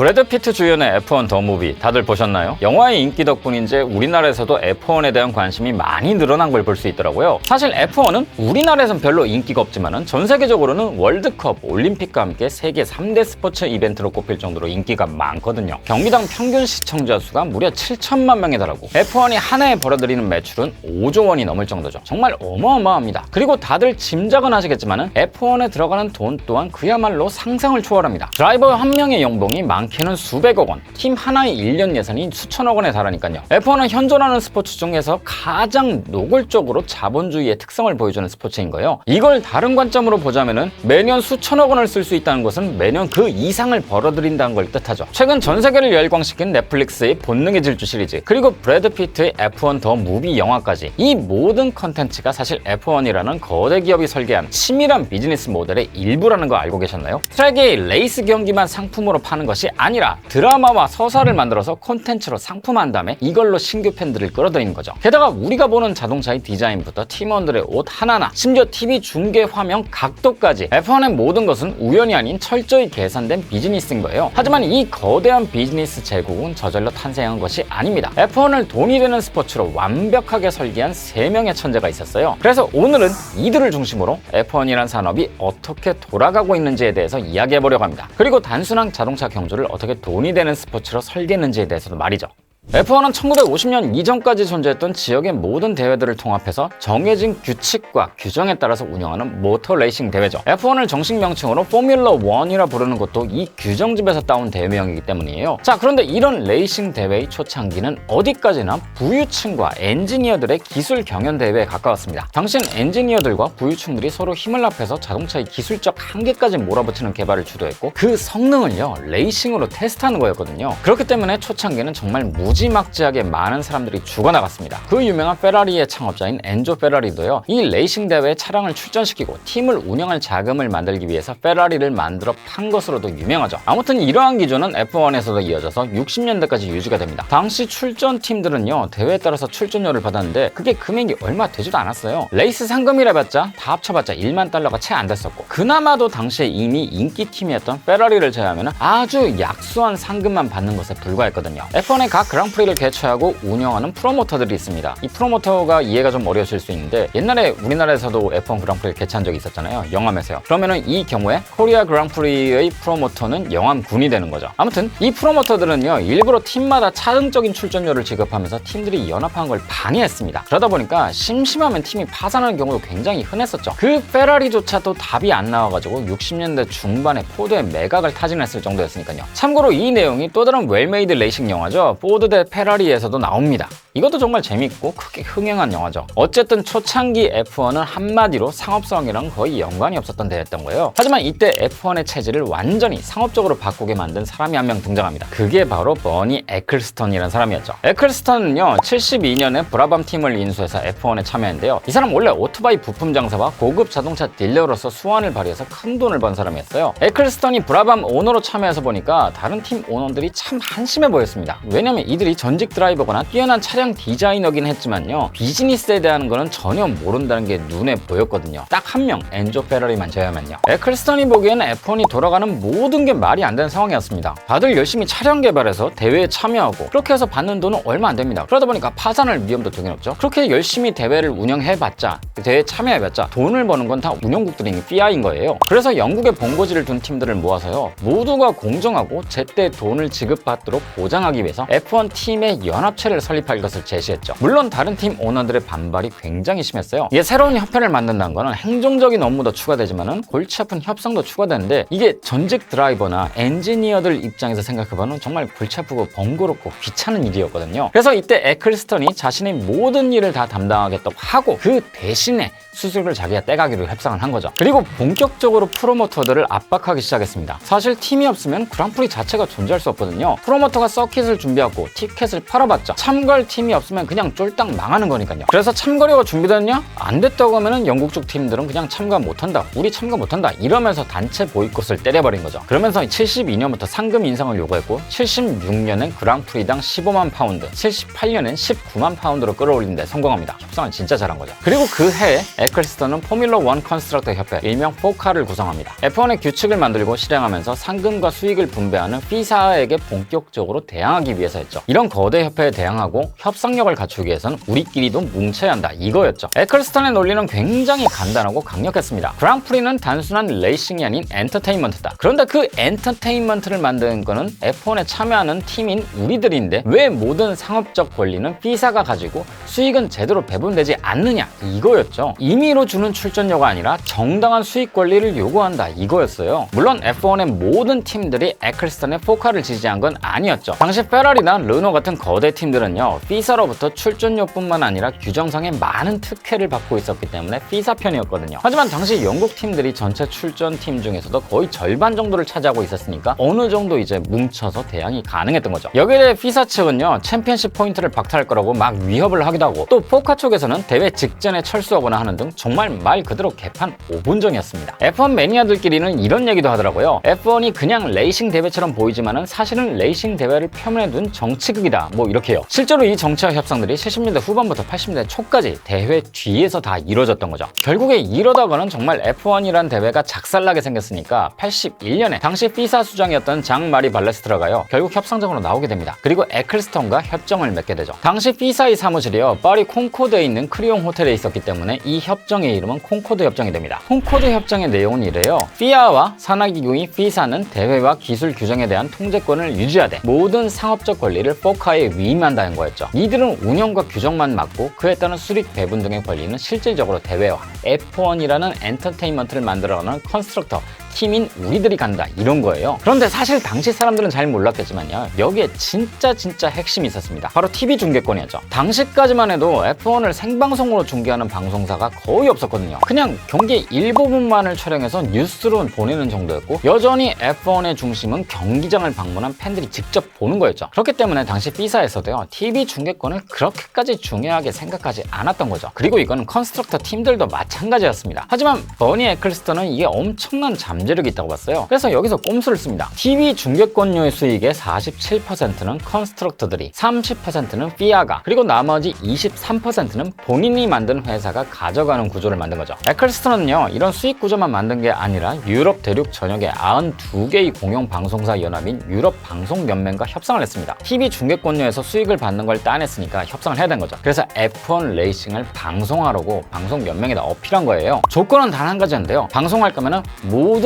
브래드 피트 주연의 F1 더 무비 다들 보셨나요? 영화의 인기 덕분인지 우리나라에서도 F1에 대한 관심이 많이 늘어난 걸 볼 수 있더라고요. 사실 F1은 우리나라에선 별로 인기가 없지만은 전 세계적으로는 월드컵, 올림픽과 함께 세계 3대 스포츠 이벤트로 꼽힐 정도로 인기가 많거든요. 경기당 평균 시청자 수가 무려 7천만 명에 달하고 F1이 한 해에 벌어들이는 매출은 5조 원이 넘을 정도죠. 정말 어마어마합니다. 그리고 다들 짐작은 하시겠지만은 F1에 들어가는 돈 또한 그야말로 상상을 초월합니다. 드라이버 한 명의 연봉이 많 게는 수백억 원, 팀 하나의 1년 예산이 수천억 원에 달하니까요. F1은 현존하는 스포츠 중에서 가장 노골적으로 자본주의의 특성을 보여주는 스포츠인 거예요. 이걸 다른 관점으로 보자면은 매년 수천억 원을 쓸 수 있다는 것은 매년 그 이상을 벌어들인다는 걸 뜻하죠. 최근 전 세계를 열광시킨 넷플릭스의 본능의 질주 시리즈 그리고 브래드 피트의 F1 더 무비 영화까지 이 모든 컨텐츠가 사실 F1이라는 거대 기업이 설계한 치밀한 비즈니스 모델의 일부라는 거 알고 계셨나요? 트랙의 레이스 경기만 상품으로 파는 것이 아니라 드라마와 서사를 만들어서 콘텐츠로 상품한 다음에 이걸로 신규 팬들을 끌어들이는 거죠. 게다가 우리가 보는 자동차의 디자인부터 팀원들의 옷 하나하나 심지어 TV 중계 화면 각도까지 F1의 모든 것은 우연이 아닌 철저히 계산된 비즈니스인 거예요. 하지만 이 거대한 비즈니스 제국은 저절로 탄생한 것이 아닙니다. F1을 돈이 되는 스포츠로 완벽하게 설계한 세명의 천재가 있었어요. 그래서 오늘은 이들을 중심으로 F1이란 산업이 어떻게 돌아가고 있는지에 대해서 이야기해 보려고 합니다. 그리고 단순한 자동차 경주를 어떻게 돈이 되는 스포츠로 설계했는지에 대해서도 말이죠. F1은 1950년 이전까지 존재했던 지역의 모든 대회들을 통합해서 정해진 규칙과 규정에 따라서 운영하는 모터 레이싱 대회죠. F1을 정식 명칭으로 포뮬러 1이라 부르는 것도 이 규정집에서 따온 대회명이기 때문이에요. 자, 그런데 이런 레이싱 대회의 초창기는 어디까지나 부유층과 엔지니어들의 기술 경연 대회에 가까웠습니다. 당시엔 엔지니어들과 부유층들이 서로 힘을 합해서 자동차의 기술적 한계까지 몰아붙이는 개발을 주도했고 그 성능을요 레이싱으로 테스트하는 거였거든요. 그렇기 때문에 초창기는 정말 무지 막지하게 많은 사람들이 죽어나갔습니다. 그 유명한 페라리의 창업자인 엔조 페라리도요 이 레이싱 대회에 차량을 출전시키고 팀을 운영할 자금을 만들기 위해서 페라리를 만들어 판 것으로도 유명하죠. 아무튼 이러한 기조는 F1에서도 이어져서 60년대까지 유지가 됩니다. 당시 출전 팀들은요 대회에 따라서 출전료를 받았는데 그게 금액이 얼마 되지도 않았어요. 레이스 상금이라 봤자 다 합쳐봤자 1만 달러가 채 안 됐었고 그나마도 당시에 이미 인기 팀이었던 페라리를 제외하면 아주 약소한 상금만 받는 것에 불과했거든요. F1의 각 그랑 프리를 개최하고 운영하는 프로모터들이 있습니다. 이 프로모터가 이해가 좀 어려우실 수 있는데 옛날에 우리나라에서도 F1 그랑프리를 개최한 적이 있었잖아요. 영암에서요. 그러면은 이 경우에 코리아 그랑프리의 프로모터는 영암군이 되는 거죠. 아무튼 이 프로모터들은요 일부러 팀마다 차등적인 출전료를 지급하면서 팀들이 연합한 걸 방해했습니다. 그러다 보니까 심심하면 팀이 파산하는 경우도 굉장히 흔했었죠. 그 페라리조차도 답이 안 나와가지고 60년대 중반에 포드의 매각을 타진했을 정도였으니까요. 참고로 이 내용이 또 다른 웰메이드 레이싱 영화죠. 포드 대 페라리에서도 나옵니다. 이것도 정말 재밌고 크게 흥행한 영화죠. 어쨌든 초창기 F1은 한마디로 상업성이랑 거의 연관이 없었던 대회였던 거예요. 하지만 이때 F1의 체질을 완전히 상업적으로 바꾸게 만든 사람이 한 명 등장합니다. 그게 바로 버니 에클스턴이라는 사람이었죠. 에클스턴은요, 72년에 브라밤 팀을 인수해서 F1에 참여했는데요. 이 사람 원래 오토바이 부품 장사와 고급 자동차 딜러로서 수완을 발휘해서 큰 돈을 번 사람이었어요. 에클스턴이 브라밤 오너로 참여해서 보니까 다른 팀 오너들이 참 한심해 보였습니다. 왜냐면 이 들이 전직 드라이버거나 뛰어난 차량 디자이너긴 했지만요. 비즈니스에 대한 거는 전혀 모른다는 게 눈에 보였거든요. 딱 한 명, 엔조 페라리만 제외하면요. 에클스턴이 보기에는 F1이 돌아가는 모든 게 말이 안 되는 상황이었습니다. 다들 열심히 차량 개발해서 대회에 참여하고 그렇게 해서 받는 돈은 얼마 안 됩니다. 그러다 보니까 파산할 위험도 되긴 없죠. 그렇게 열심히 대회를 운영해봤자 그 대회에 참여해봤자 돈을 버는 건 다 운영국들이 피아인 거예요. 그래서 영국에 본고지를 둔 팀들을 모아서요. 모두가 공정하고 제때 돈을 지급받도록 보장하기 위해서 F1 팀의 연합체를 설립할 것을 제시했죠. 물론 다른 팀 오너들의 반발이 굉장히 심했어요. 이게 새로운 협회를 만든다는 거는 행정적인 업무도 추가되지만은 골치 아픈 협상도 추가되는데 이게 전직 드라이버나 엔지니어들 입장에서 생각해보면 정말 골치 아프고 번거롭고 귀찮은 일이었거든요. 그래서 이때 에클스턴이 자신의 모든 일을 다 담당하겠다고 하고 그 대신 에 수수료를 자기가 떼가기로 협상을 한 거죠. 그리고 본격적으로 프로모터들을 압박하기 시작했습니다. 사실 팀이 없으면 그랑프리 자체가 존재할 수 없거든요. 프로모터가 서킷을 준비하고 티켓을 팔아봤자 참가할 팀이 없으면 그냥 쫄딱 망하는 거니까요. 그래서 참가료가 준비됐냐? 안 됐다고 하면은 영국 쪽 팀들은 그냥 참가 못한다. 우리 참가 못한다. 이러면서 단체 보이콧을 때려버린 거죠. 그러면서 72년부터 상금 인상을 요구했고 76년엔 그랑프리당 15만 파운드, 78년엔 19만 파운드로 끌어올리는데 성공합니다. 협상은 진짜 잘한 거죠. 그리고 그 해에 에클스턴은 포뮬러 1 컨스트럭터 협회, 일명 포카를 구성합니다. F1의 규칙을 만들고 실행하면서 상금과 수익을 분배하는 피사에게 본격적으로 대항하기 위해서였죠. 이런 거대 협회에 대항하고 협상력을 갖추기 위해서는 우리끼리도 뭉쳐야 한다 이거였죠. 에클스턴의 논리는 굉장히 간단하고 강력했습니다. 그랑프리는 단순한 레이싱이 아닌 엔터테인먼트다. 그런데 그 엔터테인먼트를 만드는 거는 F1에 참여하는 팀인 우리들인데 왜 모든 상업적 권리는 피사가 가지고 수익은 제대로 배분되지 않느냐 이거였죠. 임의로 주는 출전료가 아니라 정당한 수익 권리를 요구한다 이거였어요. 물론 F1의 모든 팀들이 에클스턴의 포카를 지지한 건 아니었죠. 당시 페라리나 르노 같은 거대 팀들은요 피사로부터 출전료뿐만 아니라 규정상의 많은 특혜를 받고 있었기 때문에 피사 편이었거든요. 하지만 당시 영국 팀들이 전체 출전 팀 중에서도 거의 절반 정도를 차지하고 있었으니까 어느 정도 이제 뭉쳐서 대항이 가능했던 거죠. 여기에 대해 피사 측은요 챔피언십 포인트를 박탈할 거라고 막 위협을 하기도 하고 또 포카 쪽에서는 대회 직전에 철수 하거나 하는 등 정말 말 그대로 개판 5분정이었습니다. F1 매니아들끼리는 이런 얘기도 하더라고요. F1이 그냥 레이싱 대회처럼 보이지만은 사실은 레이싱 대회를 표면에 둔 정치극이다. 뭐 이렇게요. 실제로 이 정치와 협상들이 70년대 후반부터 80년대 초까지 대회 뒤에서 다 이루어졌던 거죠. 결국에 이러다가는 정말 F1이란 대회가 작살나게 생겼으니까 81년에 당시 피사 수장이었던 장 마리 발레스트라가요. 결국 협상장으로 나오게 됩니다. 그리고 에클스턴과 협정을 맺게 되죠. 당시 피사의 사무실이요. 파리 콩코드에 있는 크리옹 호텔에 있었기 때문에 이 협정의 이름은 콩코드 협정이 됩니다. 콩코드 협정의 내용은 이래요. 피아와 산하기구인 피사는 대회와 기술 규정에 대한 통제권을 유지하되 모든 상업적 권리를 포카에 위임한다는 거였죠. 이들은 운영과 규정만 맡고 그에 따른 수익 배분 등의 권리는 실질적으로 대회와 F1이라는 엔터테인먼트를 만들어가는 컨스트럭터 팀인 우리들이 간다 이런 거예요. 그런데 사실 당시 사람들은 잘 몰랐겠지만요. 여기에 진짜 진짜 핵심이 있었습니다. 바로 TV 중계권이었죠. 당시까지만 해도 F1을 생방송으로 중계하는 방송사가 거의 없었거든요. 그냥 경기 일부분만을 촬영해서 뉴스로 보내는 정도였고 여전히 F1의 중심은 경기장을 방문한 팬들이 직접 보는 거였죠. 그렇기 때문에 당시 B사에서도요. TV 중계권을 그렇게까지 중요하게 생각하지 않았던 거죠. 그리고 이거는 컨스트럭터 팀들도 마찬가지였습니다. 하지만 버니 에클스턴은 이게 엄청난 잠 재력이 있다고 봤어요. 그래서 여기서 꼼수를 씁니다. TV 중계권료의 수익의 47%는 컨스트럭터들이, 30%는 피아가, 그리고 나머지 23%는 본인이 만든 회사가 가져가는 구조를 만든 거죠. 에클스턴은요, 이런 수익 구조만 만든 게 아니라 유럽 대륙 전역의 92개의 공영 방송사 연합인 유럽 방송 연맹과 협상을 했습니다. TV 중계권료에서 수익을 받는 걸 따냈으니까 협상을 해야 되는 거죠. 그래서 F1 레이싱을 방송하라고 방송 연맹에다 어필한 거예요. 조건은 단 한 가지인데요. 방송할 거면은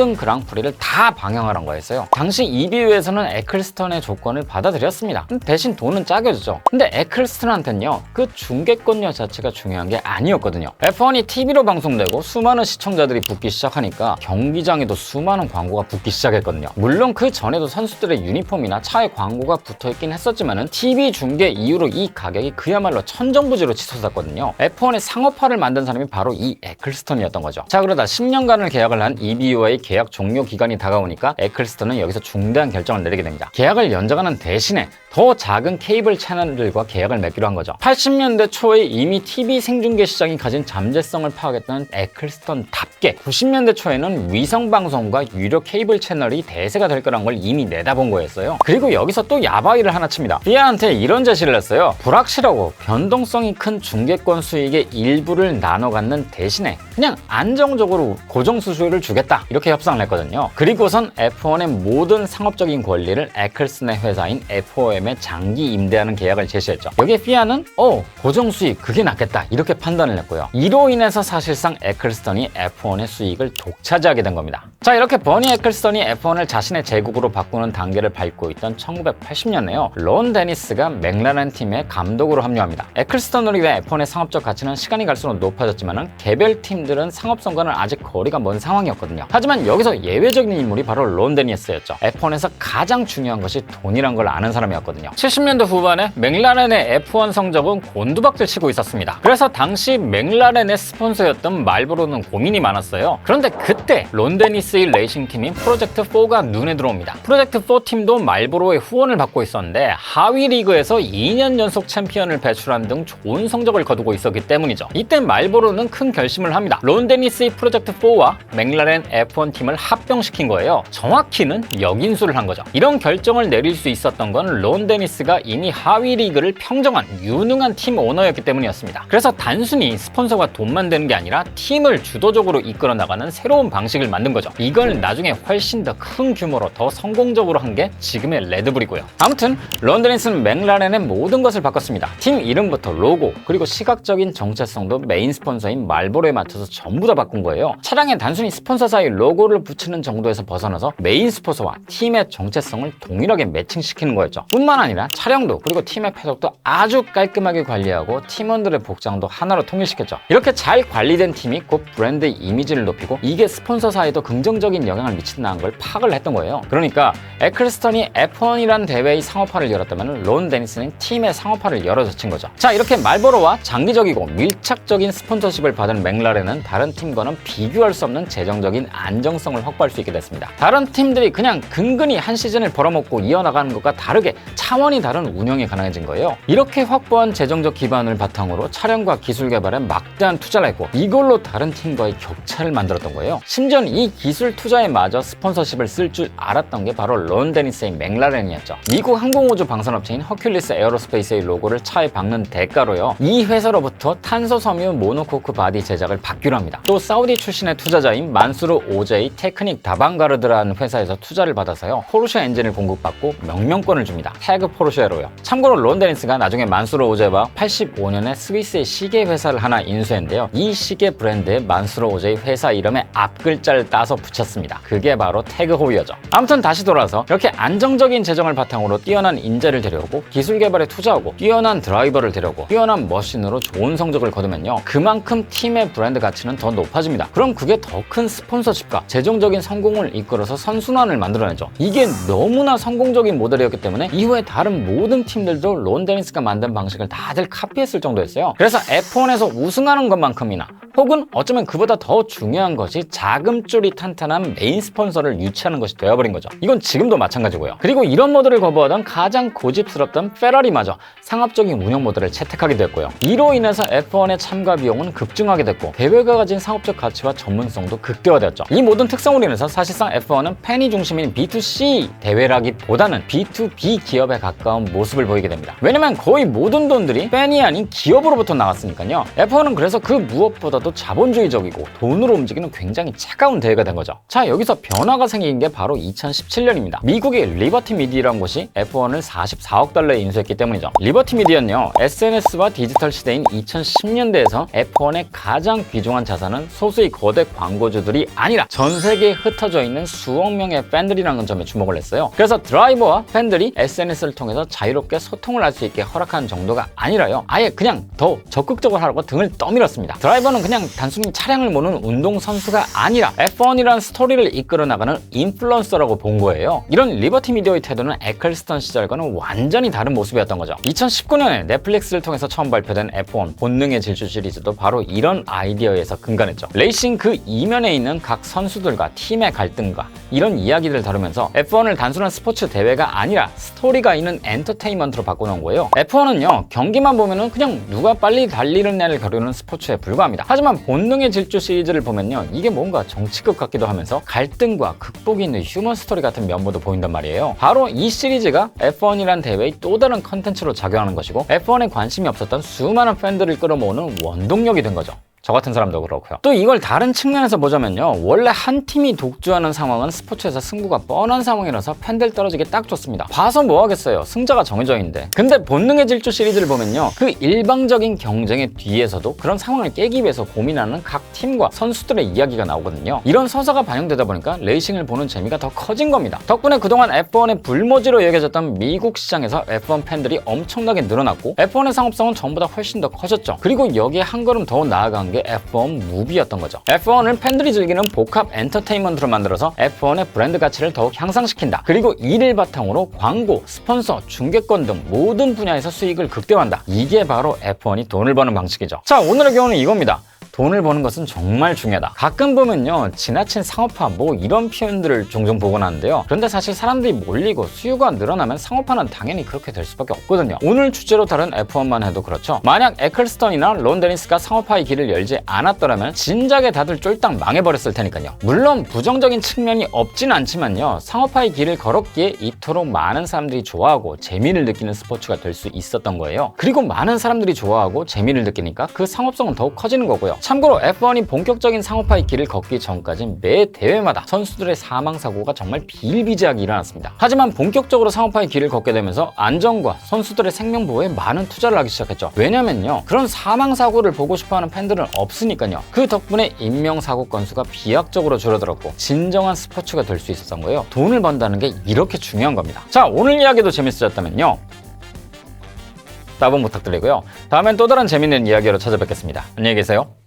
모든 그랑프리를 다 방영하란 거였어요. 당시 EBU에서는 에클스턴의 조건을 받아들였습니다. 대신 돈은 짜겨주죠. 근데 에클스턴한테는요, 그 중계권료 자체가 중요한 게 아니었거든요. F1이 TV로 방송되고 수많은 시청자들이 붙기 시작하니까 경기장에도 수많은 광고가 붙기 시작했거든요. 물론 그 전에도 선수들의 유니폼이나 차에 광고가 붙어 있긴 했었지만은 TV 중계 이후로 이 가격이 그야말로 천정부지로 치솟았거든요. F1의 상업화를 만든 사람이 바로 이 에클스턴이었던 거죠. 자 그러다 10년간을 계약을 한 EBU와의 계약 종료 기간이 다가오니까 에클스턴은 여기서 중대한 결정을 내리게 됩니다. 계약을 연장하는 대신에 더 작은 케이블 채널들과 계약을 맺기로 한 거죠. 80년대 초에 이미 TV 생중계 시장이 가진 잠재성을 파악했던 에클스턴답게 90년대 초에는 위성 방송과 유료 케이블 채널이 대세가 될 거란 걸 이미 내다본 거였어요. 그리고 여기서 또 야바이를 하나 칩니다. 비아한테 이런 제시를 했어요. 불확실하고 변동성이 큰 중계권 수익의 일부를 나눠 갖는 대신에 그냥 안정적으로 고정 수수료를 주겠다 이렇게 협 상을 했거든요. 그리고선 F1의 모든 상업적인 권리를 에클슨의 회사인 FOM에 장기 임대하는 계약을 제시했죠. 여기에 피아는 어 고정 수익 그게 낫겠다 이렇게 판단을 했고요. 이로 인해서 사실상 에클스턴이 F1의 수익을 독차지하게 된 겁니다. 자 이렇게 버니 에클스턴이 F1을 자신의 제국으로 바꾸는 단계를 밟고 있던 1980년에요. 론 데니스가 맥라렌 팀의 감독으로 합류합니다. 에클스턴으로 인해 F1의 상업적 가치는 시간이 갈수록 높아졌지만 개별 팀들은 상업 성과는 아직 거리가 먼 상황이었거든요. 하지만 여기서 예외적인 인물이 바로 론 데니스였죠. F1에서 가장 중요한 것이 돈이란 걸 아는 사람이었거든요. 70년대 후반에 맥라렌의 F1 성적은 곤두박질 치고 있었습니다. 그래서 당시 맥라렌의 스폰서였던 말보로는 고민이 많았어요. 그런데 그때 론 데니스의 레이싱 팀인 프로젝트 4가 눈에 들어옵니다. 프로젝트 4 팀도 말보로의 후원을 받고 있었는데 하위 리그에서 2년 연속 챔피언을 배출한 등 좋은 성적을 거두고 있었기 때문이죠. 이때 말보로는 큰 결심을 합니다. 론 데니스의 프로젝트 4와 맥라렌 F1 팀을 합병시킨 거예요. 정확히는 역인수를 한 거죠. 이런 결정을 내릴 수 있었던 건 론 데니스가 이미 하위 리그를 평정한 유능한 팀 오너였기 때문이었습니다. 그래서 단순히 스폰서가 돈만 되는 게 아니라 팀을 주도적으로 이끌어 나가는 새로운 방식을 만든 거죠. 이걸 나중에 훨씬 더 큰 규모로 더 성공적으로 한 게 지금의 레드불이고요. 아무튼 론 데니스는 맥라렌의 모든 것을 바꿨습니다. 팀 이름부터 로고 그리고 시각적인 정체성도 메인 스폰서인 말보로에 맞춰서 전부 다 바꾼 거예요. 차량에 단순히 스폰서 사이 로고 를 붙이는 정도에서 벗어나서 메인 스폰서와 팀의 정체성을 동일하게 매칭시키는 거였죠. 뿐만 아니라 차량도 그리고 팀의 패속도 아주 깔끔하게 관리하고 팀원들의 복장도 하나로 통일시켰죠. 이렇게 잘 관리된 팀이 곧 브랜드 이미지를 높이고 이게 스폰서 사이에도 긍정적인 영향을 미친다는 걸 파악을 했던 거예요. 그러니까 에클스턴이 F1이라는 대회의 상업화를 열었다면 론 데니스는 팀의 상업화를 열어젖힌 거죠. 자 이렇게 말보로와 장기적이고 밀착적인 스폰서십을 받은 맥라렌은 다른 팀과는 비교할 수 없는 재정적인 안정 성을 확보할 수 있게 됐습니다. 다른 팀들이 그냥 근근히 한 시즌을 벌어먹고 이어나가는 것과 다르게 차원이 다른 운영이 가능해진 거예요. 이렇게 확보한 재정적 기반을 바탕으로 차량과 기술 개발에 막대한 투자를 했고 이걸로 다른 팀과의 격차를 만들었던 거예요. 심지어 이 기술 투자에 마저 스폰서십을 쓸 줄 알았던 게 바로 론 데니스의 맥라렌이었죠. 미국 항공우주 방산업체인 허큘리스 에어로스페이스의 로고를 차에 박는 대가로요. 이 회사로부터 탄소 섬유 모노코크 바디 제작을 받기로 합니다. 또 사우디 출신의 투자자인 만수르 오제이 테크닉 다방가르드라는 회사에서 투자를 받아서요. 포르쉐 엔진을 공급받고 명명권을 줍니다. 태그 포르쉐로요. 참고로 론 데니스가 나중에 만수르 오제와 85년에 스위스의 시계 회사를 하나 인수했는데요. 이 시계 브랜드에 만수르 오제이 회사 이름에 앞글자를 따서 붙였습니다. 그게 바로 태그 호이어죠. 아무튼 다시 돌아서 이렇게 안정적인 재정을 바탕으로 뛰어난 인재를 데려오고 기술 개발에 투자하고 뛰어난 드라이버를 데려오고 뛰어난 머신으로 좋은 성적을 거두면요. 그만큼 팀의 브랜드 가치는 더 높아집니다. 그럼 그게 더 큰 스폰서십과 재정적인 성공을 이끌어서 선순환을 만들어내죠. 이게 너무나 성공적인 모델이었기 때문에 이후에 다른 모든 팀들도 론 데니스가 만든 방식을 다들 카피했을 정도였어요. 그래서 F1에서 우승하는 것만큼이나 혹은 어쩌면 그보다 더 중요한 것이 자금줄이 탄탄한 메인 스폰서를 유치하는 것이 되어버린 거죠. 이건 지금도 마찬가지고요. 그리고 이런 모델을 거부하던 가장 고집스럽던 페라리마저 상업적인 운영 모델을 채택하게 됐고요. 이로 인해서 F1의 참가 비용은 급증하게 됐고 대회가 가진 상업적 가치와 전문성도 극대화되었죠. 이 모든 특성으로 인해서 사실상 F1은 팬이 중심인 B2C 대회라기보다는 B2B 기업에 가까운 모습을 보이게 됩니다. 왜냐면 거의 모든 돈들이 팬이 아닌 기업으로부터 나왔으니까요. F1은 그래서 그 무엇보다도 자본주의적이고 돈으로 움직이는 굉장히 차가운 대회가 된 거죠. 자 여기서 변화가 생긴 게 바로 2017년입니다. 미국의 리버티 미디라는 곳이 F1을 44억 달러에 인수했기 때문이죠. 리버티 미디어는요 SNS와 디지털 시대인 2010년대에서 F1의 가장 귀중한 자산은 소수의 거대 광고주들이 아니라 전 세계에 흩어져 있는 수억 명의 팬들이라는 점에 주목을 했어요. 그래서 드라이버와 팬들이 SNS를 통해서 자유롭게 소통을 할 수 있게 허락한 정도가 아니라요. 아예 그냥 더 적극적으로 하라고 등을 떠밀었습니다. 드라이버는 그냥 단순히 차량을 모는 운동 선수가 아니라 F1이라는 스토리를 이끌어 나가는 인플루언서라고 본 거예요. 이런 리버티 미디어의 태도는 에클스턴 시절과는 완전히 다른 모습이었던 거죠. 2019년에 넷플릭스를 통해서 처음 발표된 F1 본능의 질주 시리즈도 바로 이런 아이디어에서 근간했죠. 레이싱 그 이면에 있는 각 선수들 과 팀의 갈등과 이런 이야기들을 다루면서 F1을 단순한 스포츠 대회가 아니라 스토리가 있는 엔터테인먼트로 바꿔놓은 거예요. F1은요 경기만 보면은 그냥 누가 빨리 달리는 애를 겨루는 스포츠에 불과합니다. 하지만 본능의 질주 시리즈를 보면요 이게 뭔가 정치극 같기도 하면서 갈등과 극복이 있는 휴먼 스토리 같은 면모도 보인단 말이에요. 바로 이 시리즈가 F1이란 대회의 또 다른 컨텐츠로 작용하는 것이고 F1에 관심이 없었던 수많은 팬들을 끌어모으는 원동력이 된 거죠. 저 같은 사람도 그렇고요. 또 이걸 다른 측면에서 보자면요. 원래 한 팀이 독주하는 상황은 스포츠에서 승부가 뻔한 상황이라서 팬들 떨어지기 딱 좋습니다. 봐서 뭐 하겠어요. 승자가 정해져 있는데. 근데 본능의 질주 시리즈를 보면요. 그 일방적인 경쟁의 뒤에서도 그런 상황을 깨기 위해서 고민하는 각 팀과 선수들의 이야기가 나오거든요. 이런 서사가 반영되다 보니까 레이싱을 보는 재미가 더 커진 겁니다. 덕분에 그동안 F1의 불모지로 여겨졌던 미국 시장에서 F1 팬들이 엄청나게 늘어났고 F1의 상업성은 전보다 훨씬 더 커졌죠. 그리고 여기에 한 걸음 더 나아간 게게 F1 무비였던 거죠. F1을 팬들이 즐기는 복합 엔터테인먼트로 만들어서 F1의 브랜드 가치를 더욱 향상시킨다. 그리고 이를 바탕으로 광고, 스폰서, 중계권 등 모든 분야에서 수익을 극대화한다. 이게 바로 F1이 돈을 버는 방식이죠. 자, 오늘의 경우는 이겁니다. 돈을 버는 것은 정말 중요하다. 가끔 보면요, 지나친 상업화 뭐 이런 표현들을 종종 보곤 하는데요. 그런데 사실 사람들이 몰리고 수요가 늘어나면 상업화는 당연히 그렇게 될 수밖에 없거든요. 오늘 주제로 다룬 F1만 해도 그렇죠. 만약 에클스턴이나 론 데니스가 상업화의 길을 열지 않았더라면 진작에 다들 쫄딱 망해버렸을 테니까요. 물론 부정적인 측면이 없진 않지만요. 상업화의 길을 걸었기에 이토록 많은 사람들이 좋아하고 재미를 느끼는 스포츠가 될 수 있었던 거예요. 그리고 많은 사람들이 좋아하고 재미를 느끼니까 그 상업성은 더욱 커지는 거고요. 참고로 F1이 본격적인 상업화의 길을 걷기 전까지 매 대회마다 선수들의 사망 사고가 정말 비일비재하게 일어났습니다. 하지만 본격적으로 상업화의 길을 걷게 되면서 안전과 선수들의 생명 보호에 많은 투자를 하기 시작했죠. 왜냐면요. 그런 사망 사고를 보고 싶어 하는 팬들은 없으니까요. 그 덕분에 인명 사고 건수가 비약적으로 줄어들었고 진정한 스포츠가 될 수 있었던 거예요. 돈을 번다는 게 이렇게 중요한 겁니다. 자, 오늘 이야기도 재밌으셨다면요. 따봉 부탁드리고요. 다음엔 또 다른 재밌는 이야기로 찾아뵙겠습니다. 안녕히 계세요.